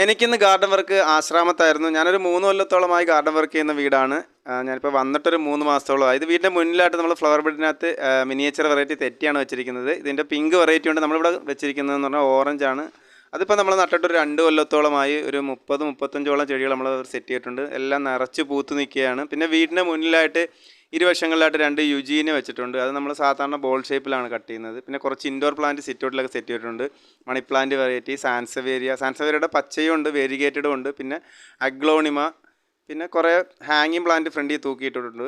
എനിക്കിന്ന് garden work ആശ്രാമത്തായിരുന്നു. ഞാനൊരു മൂന്ന് കൊല്ലത്തോളമായി ഗാർഡൻ വർക്ക് ചെയ്യുന്ന വീടാണ്. ഞാനിപ്പോൾ വന്നിട്ടൊരു മൂന്ന് മാസത്തോളമായി ഇത് വീടിന്റെ മുന്നിലായിട്ട് നമ്മൾ ഫ്ലവർ ബെഡിനകത്ത് മിനിയേച്ചർ വെറൈറ്റി തെറ്റിയാണ് വെച്ചിരിക്കുന്നത്. ഇതിന്റെ പിങ്ക് വെറൈറ്റി ഉണ്ട് നമ്മളിവിടെ വെച്ചിരിക്കുന്നതെന്ന് പറഞ്ഞാൽ ഓറഞ്ച് ആണ്. അതിപ്പോൾ നമ്മൾ നട്ടിട്ടൊരു രണ്ട് കൊല്ലത്തോളമായി ഒരു മുപ്പത് മുപ്പത്തഞ്ചോളം ചെടികൾ നമ്മൾ സെറ്റ് ചെയ്തിട്ടുണ്ട്. എല്ലാം നിറച്ച് പൂത്ത് നിൽക്കുകയാണ്. പിന്നെ വീടിന്റെ മുന്നിലായിട്ട് ഇരുവശങ്ങളിലായിട്ട് രണ്ട് യുജീനെ വെച്ചിട്ടുണ്ട്. അത് നമ്മൾ സാധാരണ ബോൾ ഷേപ്പിലാണ് കട്ട് ചെയ്യുന്നത്. പിന്നെ കുറച്ച് ഇൻഡോർ പ്ലാന്റ് സിറ്റൗട്ടിലൊക്കെ സെറ്റ് ചെയ്തിട്ടുണ്ട്. Money plant variety sansevieria. സാൻസവേരിയയുടെ പച്ചയും ഉണ്ട് വേരിഗേറ്റഡും ഉണ്ട്. പിന്നെ അഗ്ലോണിമ. പിന്നെ കുറേ ഹാങ്ങിങ് പ്ലാന്റ് ഫ്രണ്ടിൽ തൂക്കിയിട്ടിട്ടുണ്ട്.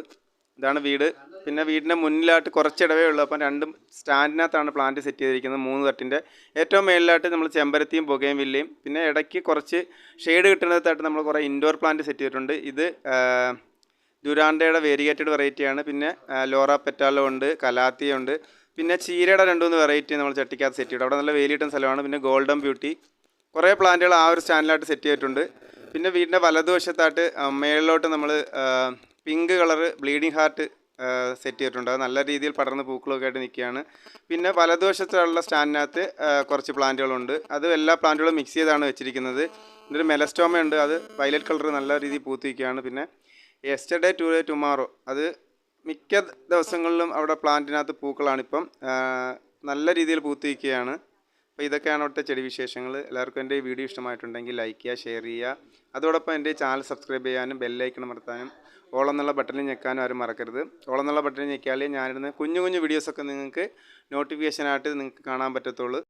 ഇതാണ് വീട്. പിന്നെ വീടിന്റെ മുന്നിലായിട്ട് കുറച്ചിടവേ ഉള്ളൂ. അപ്പം രണ്ടും സ്റ്റാൻഡിനകത്താണ് പ്ലാന്റ് സെറ്റ് ചെയ്തിരിക്കുന്നത് മൂന്ന് തട്ടിന്റെ ഏറ്റവും മേളിലായിട്ട് നമ്മൾ ചെമ്പരത്തിയും പുകയും വില്ലയും. പിന്നെ ഇടയ്ക്ക് കുറച്ച് ഷെയ്ഡ് കിട്ടുന്നതായിട്ട് നമ്മൾ കുറേ ഇൻഡോർ പ്ലാന്റ് സെറ്റ് ചെയ്തിട്ടുണ്ട്. ഇത് ആ, വേരിയേറ്റഡ് വെറൈറ്റിയാണ് പിന്നെ ലോറ പെറ്റാലോ ഉണ്ട് കലാത്തിയ ഉണ്ട്. പിന്നെ ചീരയുടെ രണ്ട് മൂന്ന് വെറൈറ്റി നമ്മൾ ചട്ടിക്കകത്ത് സെറ്റ് ചെയ്തു അവിടെ നല്ല വേലി കിട്ടുന്ന സ്ഥലമാണ്. പിന്നെ ഗോൾഡൻ ബ്യൂട്ടി. കുറേ പ്ലാന്റുകൾ ആ ഒരു സ്റ്റാൻഡിലായിട്ട് സെറ്റ് ചെയ്തിട്ടുണ്ട്. പിന്നെ വീടിന്റെ വലതുവശത്തായിട്ട് മേളിലോട്ട് നമ്മൾ pink colour bleeding heart set ചെയ്തിട്ടുണ്ട്. അത് നല്ല രീതിയിൽ പടർന്ന് പൂക്കളൊക്കെ ആയിട്ട് നിൽക്കുകയാണ്. പിന്നെ വലതുവശത്തുള്ള സ്റ്റാൻഡിനകത്ത് കുറച്ച് പ്ലാന്റുകളുണ്ട് അത് എല്ലാ പ്ലാന്റുകളും മിക്സ് ചെയ്താണ് വെച്ചിരിക്കുന്നത്. ഇതിന്റെ മെലസ്റ്റോമ ഉണ്ട്. അത് വയലറ്റ് കളർ നല്ല രീതിയിൽ പൂത്തിരിക്കുകയാണ്. പിന്നെ യെസ്റ്റർഡേ ടു ഡേ ടുമാറോ അത് മിക്ക ദിവസങ്ങളിലും അവിടെ പ്ലാന്റിനകത്ത് പൂക്കളാണിപ്പം. നല്ല രീതിയിൽ പൂത്തിരിക്കുകയാണ്. അപ്പോൾ ഇതൊക്കെയാണ് അവിടുത്തെ ചെടി വിശേഷങ്ങൾ എല്ലാവർക്കും എന്റെ ഈ വീഡിയോ ഇഷ്ടമായിട്ടുണ്ടെങ്കിൽ ലൈക്ക് ചെയ്യുക ഷെയർ ചെയ്യുക. അതോടൊപ്പം എന്റെ ചാനൽ സബ്സ്ക്രൈബ് ചെയ്യാനും ബെല്ലൈക്കൺ അമർത്താനും ഓളെന്നുള്ള ബട്ടണിൽ ഞെക്കാനും ആരും മറക്കരുത്. ഓളെന്നുള്ള ബട്ടണിൽ ഞെക്കിയാലേ ഞാനിടുന്ന കുഞ്ഞു കുഞ്ഞു വീഡിയോസൊക്കെ നിങ്ങൾക്ക് നോട്ടിഫിക്കേഷനായിട്ട് നിങ്ങൾക്ക് കാണാൻ പറ്റത്തുള്ളൂ.